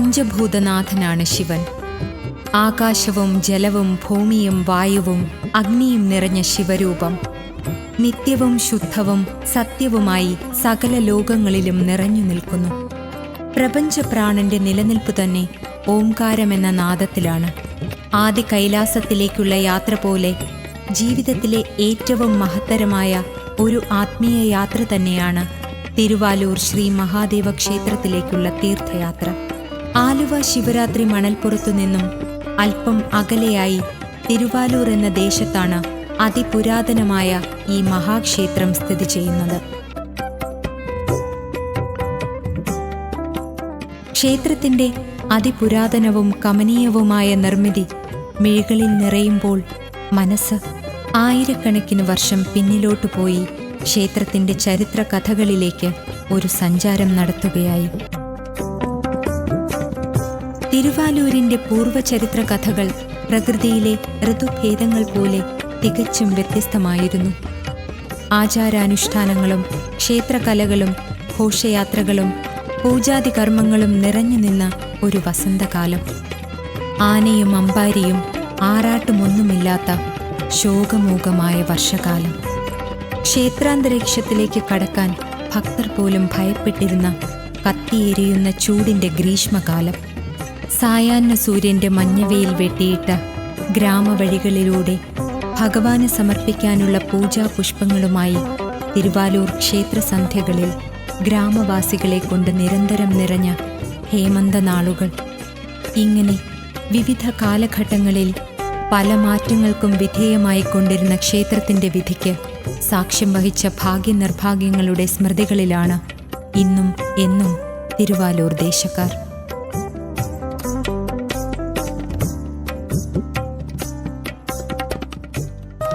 പഞ്ചഭൂതനാഥനാണ് ശിവൻ. ആകാശവും ജലവും ഭൂമിയും വായുവും അഗ്നിയും നിറഞ്ഞ ശിവരൂപം. നിത്യവും ശുദ്ധവും സത്യവുമായി സകല ലോകങ്ങളിലും നിറഞ്ഞു നിൽക്കുന്നു. പ്രപഞ്ചപ്രാണന്റെ നിലനിൽപ്പ് തന്നെ ഓംകാരമെന്ന നാദത്തിലാണ്. ആദ്യ കൈലാസത്തിലേക്കുള്ള യാത്ര പോലെ ജീവിതത്തിലെ ഏറ്റവും മഹത്തരമായ ഒരു ആത്മീയ യാത്ര തന്നെയാണ് തിരുവാലൂർ ശ്രീ മഹാദേവ ക്ഷേത്രത്തിലേക്കുള്ള തീർത്ഥയാത്ര. ആലുവ ശിവരാത്രി മണൽപ്പുറത്തു നിന്നും അല്പം അകലെയായി തിരുവാലൂർ എന്ന ദേശത്താണ് അതിപുരാതനമായ ഈ മഹാക്ഷേത്രം സ്ഥിതി ചെയ്യുന്നത്. ക്ഷേത്രത്തിന്റെ അതിപുരാതനവും കമനീയവുമായ നിർമ്മിതി മിഴികളിൽ നിറയുമ്പോൾ മനസ്സ് ആയിരക്കണക്കിന് വർഷം പിന്നിലോട്ടു പോയി ക്ഷേത്രത്തിന്റെ ചരിത്ര കഥകളിലേക്ക് ഒരു സഞ്ചാരം നടത്തുകയായി. തിരുവാലൂരിന്റെ പൂർവചരിത്ര കഥകൾ പ്രകൃതിയിലെ ഋതുഭേദങ്ങൾ പോലെ തികച്ചും വ്യത്യസ്തമായിരുന്നു. ആചാരാനുഷ്ഠാനങ്ങളും ക്ഷേത്രകലകളും ഘോഷയാത്രകളും പൂജാതി കർമ്മങ്ങളും നിറഞ്ഞു നിന്ന ഒരു വസന്തകാലം. ആനയും അമ്പാരിയും ആറാട്ടുമൊന്നുമില്ലാത്ത ശോകമൂകമായ വർഷകാലം. ക്ഷേത്രാന്തരീക്ഷത്തിലേക്ക് കടക്കാൻ ഭക്തർ പോലും ഭയപ്പെട്ടിരുന്ന കത്തിയെരിയുന്ന ചൂടിന്റെ ഗ്രീഷ്മകാലം. സായാഹ്ന സൂര്യന്റെ മഞ്ഞവെയിൽ വെട്ടിയിട്ട ഗ്രാമവഴികളിലൂടെ ഭഗവാന് സമർപ്പിക്കാനുള്ള പൂജാ പുഷ്പങ്ങളുമായി തിരുവാലൂർ ക്ഷേത്രസന്ധ്യകളിൽ ഗ്രാമവാസികളെ കൊണ്ട് നിരന്തരം നിറഞ്ഞ ഹേമന്ത നാളുകൾ ഇങ്ങനെ വിവിധ കാലഘട്ടങ്ങളിൽ പല മാറ്റങ്ങൾക്കും വിധേയമായി കൊണ്ടിരുന്ന ക്ഷേത്രത്തിന്റെ വിധിക്ക് സാക്ഷ്യം വഹിച്ച ഭാഗ്യനിർഭാഗ്യങ്ങളുടെ സ്മൃതികളിലാണ് ഇന്നും എന്നും തിരുവാലൂർ ദേശക്കാർ.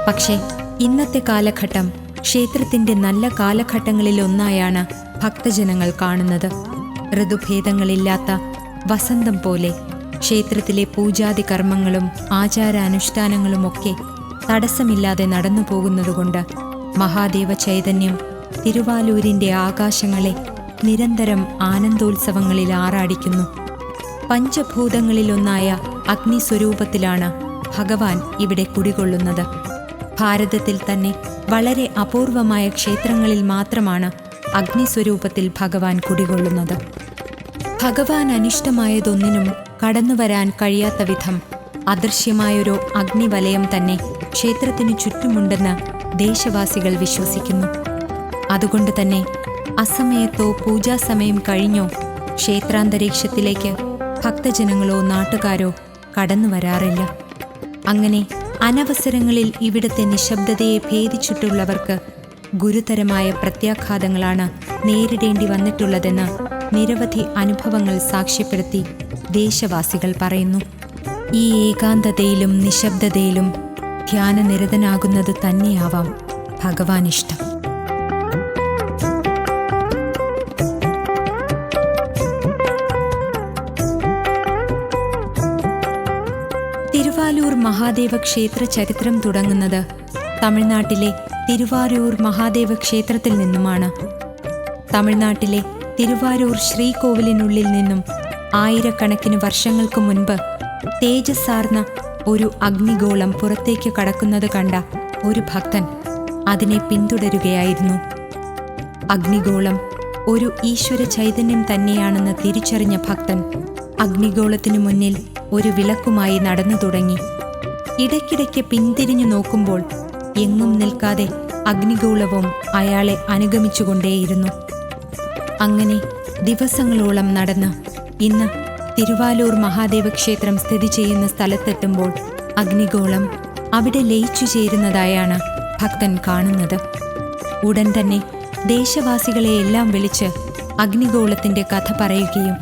പക്ഷേ ഇന്നത്തെ കാലഘട്ടം ക്ഷേത്രത്തിന്റെ നല്ല കാലഘട്ടങ്ങളിലൊന്നായാണ് ഭക്തജനങ്ങൾ കാണുന്നത്. ഋതുഭേദങ്ങളില്ലാത്ത വസന്തം പോലെ ക്ഷേത്രത്തിലെ പൂജാതി കർമ്മങ്ങളും ആചാരാനുഷ്ഠാനങ്ങളുമൊക്കെ തടസ്സമില്ലാതെ നടന്നു പോകുന്നതുകൊണ്ട് മഹാദേവ ചൈതന്യം തിരുവാലൂരിന്റെ ആകാശങ്ങളെ നിരന്തരം ആനന്ദോത്സവങ്ങളിൽ ആറാടിക്കുന്നു. പഞ്ചഭൂതങ്ങളിലൊന്നായ അഗ്നിസ്വരൂപത്തിലാണ് ഭഗവാൻ ഇവിടെ കുടികൊള്ളുന്നത്. ഭാരതത്തിൽ തന്നെ വളരെ അപൂർവമായ ക്ഷേത്രങ്ങളിൽ മാത്രമാണ് അഗ്നിസ്വരൂപത്തിൽ ഭഗവാൻ കുടികൊള്ളുന്നത്. ഭഗവാൻ അനിഷ്ടമായതൊന്നിനും കടന്നുവരാൻ കഴിയാത്ത വിധം അദൃശ്യമായൊരു അഗ്നിവലയം തന്നെ ക്ഷേത്രത്തിനു ചുറ്റുമുണ്ടെന്ന് ദേശവാസികൾ വിശ്വസിക്കുന്നു. അതുകൊണ്ട് തന്നെ അസമയത്തോ പൂജാസമയം കഴിഞ്ഞോ ക്ഷേത്രാന്തരീക്ഷത്തിലേക്ക് ഭക്തജനങ്ങളോ നാട്ടുകാരോ കടന്നു വരാറില്ല അങ്ങനെ അനവസരങ്ങളിൽ ഇവിടുത്തെ നിശബ്ദതയെ ഭേദിച്ചിട്ടുള്ളവർക്ക് ഗുരുതരമായ പ്രത്യാഘാതങ്ങളാണ് നേരിടേണ്ടി വന്നിട്ടുള്ളതെന്ന് നിരവധി അനുഭവങ്ങൾ സാക്ഷ്യപ്പെടുത്തി ദേശവാസികൾ പറയുന്നു. ഈ ഏകാന്തതയിലും നിശബ്ദതയിലും ധ്യാനനിരതനാകുന്നത് തന്നെയാവാം ഭഗവാൻ ഇഷ്ടം തിരുവാലൂർ മഹാദേവ ക്ഷേത്ര ചരിത്രം തുടങ്ങുന്നത് തമിഴ്നാട്ടിലെ തിരുവാരൂർ മഹാദേവ ക്ഷേത്രത്തിൽ നിന്നുമാണ്. തമിഴ്നാട്ടിലെ തിരുവാരൂർ ശ്രീകോവിലിനുള്ളിൽ നിന്നും ആയിരക്കണക്കിന് വർഷങ്ങൾക്ക് മുൻപ് തേജസ്സാർന്ന ഒരു അഗ്നിഗോളം പുറത്തേക്ക് കടക്കുന്നത് കണ്ട ഒരു ഭക്തൻ അതിനെ പിന്തുടരുകയായിരുന്നു. അഗ്നിഗോളം ഒരു ഈശ്വര ചൈതന്യം തന്നെയാണെന്ന് തിരിച്ചറിഞ്ഞ ഭക്തൻ അഗ്നിഗോളത്തിനു മുന്നിൽ ഒരു വിളക്കുമായി നടന്നു തുടങ്ങി. ഇടയ്ക്കിടയ്ക്ക് പിന്തിരിഞ്ഞു നോക്കുമ്പോൾ എങ്ങും നിൽക്കാതെ അഗ്നിഗോളവും അയാളെ അനുഗമിച്ചുകൊണ്ടേയിരുന്നു. അങ്ങനെ ദിവസങ്ങളോളം നടന്ന് ഇന്ന് തിരുവാലൂർ മഹാദേവ ക്ഷേത്രം സ്ഥിതി ചെയ്യുന്ന സ്ഥലത്തെത്തുമ്പോൾ അഗ്നിഗോളം അവിടെ ലയിച്ചു ചേരുന്നതായാണ് ഭക്തൻ കാണുന്നത്. ഉടൻ തന്നെ ദേശവാസികളെ എല്ലാം വിളിച്ച് അഗ്നിഗോളത്തിന്റെ കഥ പറയുകയും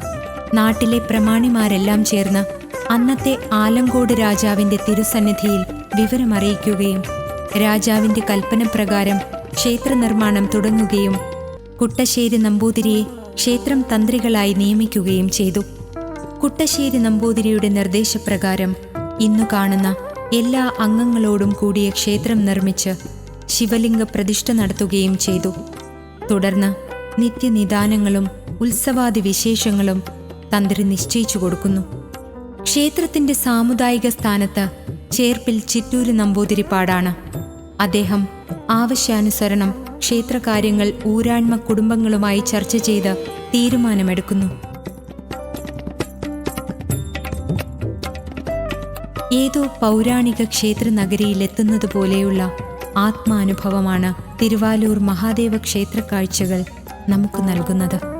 നാട്ടിലെ പ്രമാണിമാരെല്ലാം ചേർന്ന് അന്നത്തെ ആലങ്കോട് രാജാവിന്റെ തിരുസന്നിധിയിൽ വിവരമറിയിക്കുകയും രാജാവിന്റെ കൽപ്പനപ്രകാരം ക്ഷേത്ര നിർമ്മാണം തുടങ്ങുകയും കുട്ടശ്ശേരി നമ്പൂതിരിയെ ക്ഷേത്രം തന്ത്രികളായി നിയമിക്കുകയും ചെയ്തു. കുട്ടശ്ശേരി നമ്പൂതിരിയുടെ നിർദ്ദേശപ്രകാരം ഇന്നു കാണുന്ന എല്ലാ അംഗങ്ങളോടും കൂടിയ ക്ഷേത്രം നിർമ്മിച്ച് ശിവലിംഗ പ്രതിഷ്ഠ നടത്തുകയും ചെയ്തു. തുടർന്ന് നിത്യനിദാനങ്ങളും ഉത്സവാദി വിശേഷങ്ങളും തന്ത്രി നിശ്ചയിച്ചു കൊടുക്കുന്നു. ക്ഷേത്രത്തിന്റെ സാമുദായിക സ്ഥാനത്ത് ചേർപ്പിൽ ചിറ്റൂര് നമ്പൂതിരിപ്പാടാണ്. അദ്ദേഹം ആവശ്യാനുസരണം ക്ഷേത്രകാര്യങ്ങൾ ഊരാൺമ കുടുംബങ്ങളുമായി ചർച്ച ചെയ്ത് തീരുമാനമെടുക്കുന്നു. ഏതോ പൗരാണിക ക്ഷേത്ര നഗരിയിലെത്തുന്നത് പോലെയുള്ള ആത്മാനുഭവമാണ് തിരുവാലൂർ മഹാദേവ ക്ഷേത്ര കാഴ്ചകൾ നമുക്ക് നൽകുന്നത്.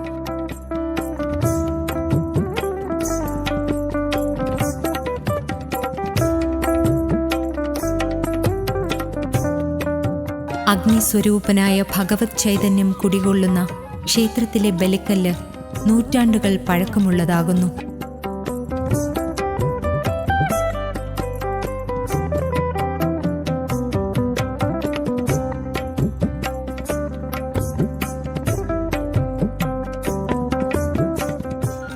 അഗ്നിസ്വരൂപനായ ഭഗവത് ചൈതന്യം കുടികൊള്ളുന്ന ക്ഷേത്രത്തിലെ ബലിക്കല്ല് നൂറ്റാണ്ടുകൾ പഴക്കമുള്ളതാകുന്നു.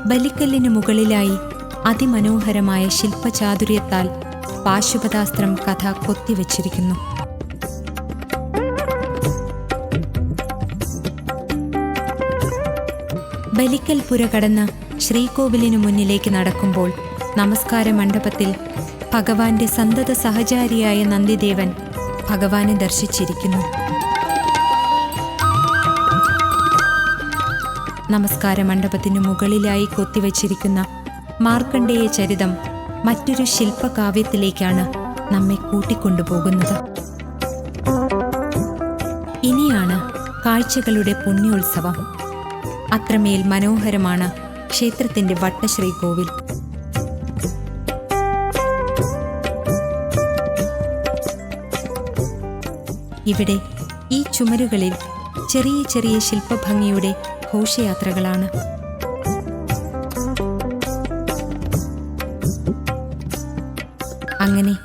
ബലിക്കല്ലിന് മുകളിലായി അതിമനോഹരമായ ശില്പചാതുര്യത്താൽ പാശുപതാസ്ത്രം കഥ കൊത്തിവച്ചിരിക്കുന്നു. ബലിക്കൽ പുര കടന്ന് ശ്രീകോവിലിനു മുന്നിലേക്ക് നടക്കുമ്പോൾ നമസ്കാര മണ്ഡപത്തിൽ ഭഗവാന്റെ സന്തത സഹചാരിയായ നന്ദിദേവൻ ഭഗവാനെ ദർശിച്ചിരിക്കുന്നു. നമസ്കാര മണ്ഡപത്തിനു മുകളിലായി കൊത്തിവച്ചിരിക്കുന്ന മാർക്കണ്ഡേയ ചരിതം മറ്റൊരു ശില്പകാവ്യത്തിലേക്കാണ് നമ്മെ കൂട്ടിക്കൊണ്ടുപോകുന്നത്. ഇനിയാണ് കാഴ്ചകളുടെ പുണ്യോത്സവം. അത്രമേൽ മനോഹരമാണ് ക്ഷേത്രത്തിന്റെ വട്ടശ്രീകോവിൽ ഇവിടെ ഈ ചുമരുകളിൽ ചെറിയ ചെറിയ ശില്പഭംഗിയുടെ ഘോഷയാത്രകളാണ്. അങ്ങനെ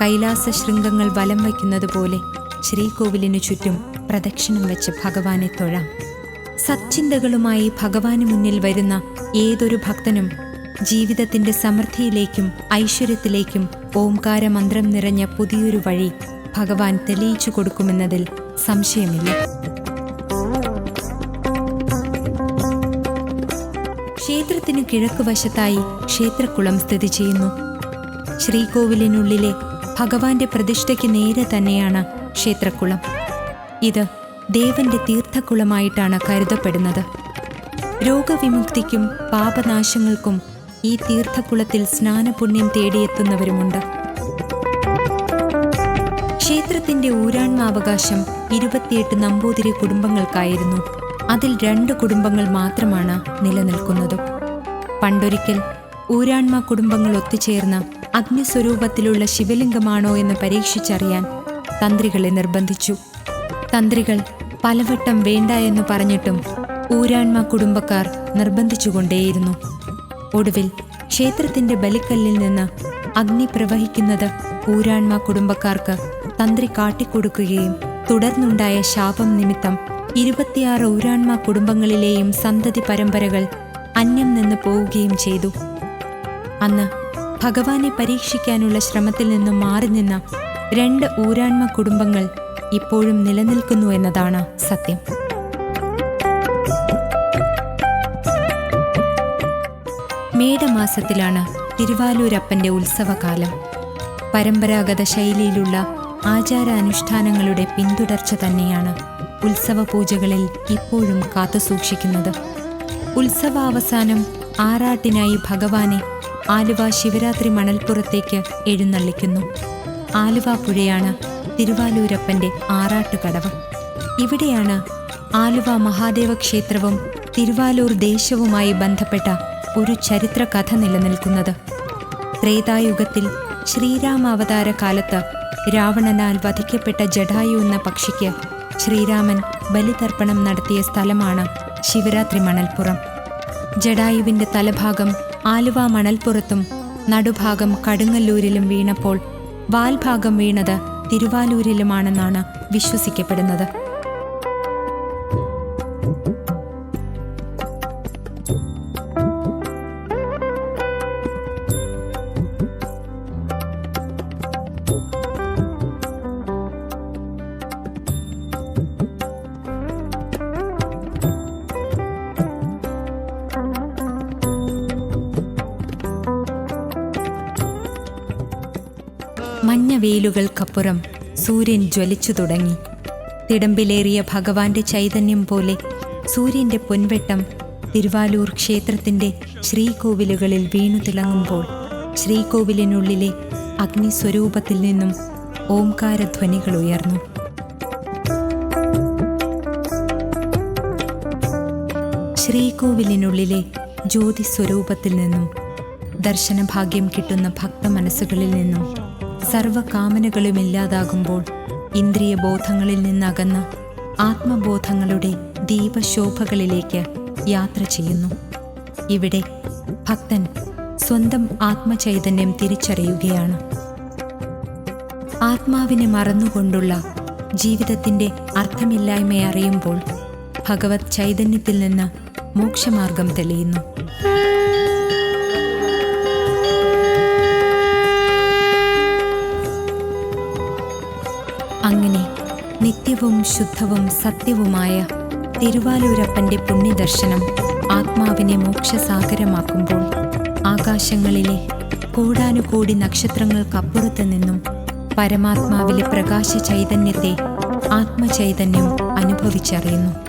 കൈലാസ ശൃംഗങ്ങൾ വലം വയ്ക്കുന്നത് പോലെ ശ്രീകോവിലിനു ചുറ്റും പ്രദക്ഷിണം വെച്ച് ഭഗവാനെ തൊഴാം. സച്ചിന്തകളുമായി ഭഗവാന് മുന്നിൽ വരുന്ന ഏതൊരു ഭക്തനും ജീവിതത്തിന്റെ സമൃദ്ധിയിലേക്കും ഐശ്വര്യത്തിലേക്കും ഓംകാര മന്ത്രം നിറഞ്ഞ പുതിയൊരു വഴി ഭഗവാൻ തെളിയിച്ചു കൊടുക്കുമെന്നതിൽ സംശയമില്ല. ക്ഷേത്രത്തിന് കിഴക്ക് വശത്തായി ക്ഷേത്രക്കുളം സ്ഥിതി ചെയ്യുന്നു. ശ്രീകോവിലിനുള്ളിലെ ഭഗവാന്റെ പ്രതിഷ്ഠയ്ക്ക് നേരെ തന്നെയാണ് ക്ഷേത്രക്കുളം. ഇത് ദേവന്റെ തീർത്ഥക്കുളമായിട്ടാണ് കരുതപ്പെടുന്നത്. രോഗവിമുക്തിക്കും പാപനാശങ്ങൾക്കും ഈ തീർത്ഥക്കുളത്തിൽ സ്നാനപുണ്യം തേടിയെത്തുന്നവരുമുണ്ട്. ക്ഷേത്രത്തിന്റെ ഊരാൺമാവകാശം ഇരുപത്തിയെട്ട് നമ്പൂതിരി കുടുംബങ്ങൾക്കായിരുന്നു. അതിൽ രണ്ട് കുടുംബങ്ങൾ മാത്രമാണ് നിലനിൽക്കുന്നത്. പണ്ടൊരിക്കൽ ഊരാൺമ കുടുംബങ്ങൾ ഒത്തുചേർന്ന് അഗ്നിസ്വരൂപത്തിലുള്ള ശിവലിംഗമാണോ എന്ന് പരീക്ഷിച്ചറിയാൻ തന്ത്രികളെ നിർബന്ധിച്ചു. തന്ത്രികൾ പലവട്ടം വേണ്ട എന്ന് പറഞ്ഞിട്ടും ഊരാൺമ കുടുംബക്കാർ നിർബന്ധിച്ചുകൊണ്ടേയിരുന്നു. ഒടുവിൽ ക്ഷേത്രത്തിന്റെ ബലിക്കല്ലിൽ നിന്ന് അഗ്നി പ്രവഹിക്കുന്നത് ഊരാൺമ കുടുംബക്കാർക്ക് തന്ത്രി കാട്ടിക്കൊടുക്കുകയും തുടർന്നുണ്ടായ ശാപം നിമിത്തം ഇരുപത്തിയാറ് ഊരാൺമ കുടുംബങ്ങളിലെയും സന്തതി പരമ്പരകൾ അന്യം നിന്ന് പോവുകയും ചെയ്തു. അന്ന് ഭഗവാനെ പരീക്ഷിക്കാനുള്ള ശ്രമത്തിൽ നിന്നും മാറി നിന്ന രണ്ട് ഊരാൺമ കുടുംബങ്ങൾ ഇപ്പോഴും നിലനിൽക്കുന്നു എന്നതാണ് സത്യം. മേടമാസത്തിലാണ് തിരുവാലൂരപ്പന്റെ ഉത്സവകാലം. പരമ്പരാഗത ശൈലിയിലുള്ള ആചാരാനുഷ്ഠാനങ്ങളുടെ പിന്തുടർച്ച തന്നെയാണ് ഉത്സവ പൂജകളിൽ ഇപ്പോഴും കാത്തുസൂക്ഷിക്കുന്നത്. ഉത്സവാവസാനം ആറാട്ടിനായി ഭഗവാനെ ആലുവ ശിവരാത്രി മണൽപ്പുറത്തേക്ക് എഴുന്നള്ളിക്കുന്നു. ആലുവ പുഴയാണ് തിരുവാലൂരപ്പന്റെ ആറാട്ടുകടവ്. ഇവിടെയാണ് ആലുവ മഹാദേവ ക്ഷേത്രവും തിരുവാലൂർ ദേശവുമായി ബന്ധപ്പെട്ട ഒരു ചരിത്ര കഥ നിലനിൽക്കുന്നത്. ത്രേതായുഗത്തിൽ ശ്രീരാമാവതാര കാലത്ത് രാവണനാൽ വധിക്കപ്പെട്ട ജഡായു എന്ന പക്ഷിക്ക് ശ്രീരാമൻ ബലിതർപ്പണം നടത്തിയ സ്ഥലമാണ് ശിവരാത്രി മണൽപ്പുറം. ജഡായുവിന്റെ തലഭാഗം ആലുവ മണൽപ്പുറത്തും നടുഭാഗം കടുങ്ങല്ലൂരിലും വീണപ്പോൾ വാൽഭാഗം വീണത് തിരുവാലൂരിലുമാണെന്നാണ് വിശ്വസിക്കപ്പെടുന്നത്. മഞ്ഞ വെയിലുകൾക്കപ്പുറം സൂര്യൻ ജ്വലിച്ചു തുടങ്ങി. തിടമ്പിലേറിയ ഭഗവാന്റെ ചൈതന്യം പോലെ സൂര്യന്റെ പൊൻവെട്ടം തിരുവാലൂർ ക്ഷേത്രത്തിന്റെ ശ്രീകോവിലുകളിൽ വീണു തിളങ്ങുമ്പോൾ ശ്രീകോവിലിനുള്ളിലെ അഗ്നിസ്വരൂപത്തിൽ നിന്നും ഓംകാരധ്വനികൾ ഉയർന്നു. ശ്രീകോവിലിനുള്ളിലെ ജ്യോതിസ്വരൂപത്തിൽ നിന്നും ദർശനഭാഗ്യം കിട്ടുന്ന ഭക്ത മനസ്സുകളിൽ നിന്നും സർവകാമനകളുമില്ലാതാകുമ്പോൾ ഇന്ദ്രിയ ബോധങ്ങളിൽ നിന്നകന്ന് ആത്മബോധങ്ങളുടെ ദീപശോഭകളിലേക്ക് യാത്ര ചെയ്യുന്നു. ഇവിടെ ഭക്തൻ സ്വന്തം ആത്മചൈതന്യം തിരിച്ചറിയുകയാണ്. ആത്മാവിനെ മറന്നുകൊണ്ടുള്ള ജീവിതത്തിന്റെ അർത്ഥമില്ലായ്മയെ അറിയുമ്പോൾ ഭഗവത് ചൈതന്യത്തിൽ നിന്ന് മോക്ഷമാർഗം തെളിയുന്നു. അങ്ങനെ നിത്യവും ശുദ്ധവും സത്യവുമായ തിരുവാലൂരപ്പന്റെ പുണ്യദർശനം ആത്മാവിനെ മോക്ഷസാഗരമാക്കുമ്പോൾ ആകാശങ്ങളിലെ കോടാനുകോടി നക്ഷത്രങ്ങൾക്കപ്പുറത്ത് നിന്നും പരമാത്മാവിലെ പ്രകാശ ചൈതന്യത്തെ ആത്മചൈതന്യം അനുഭവിച്ചറിയുന്നു.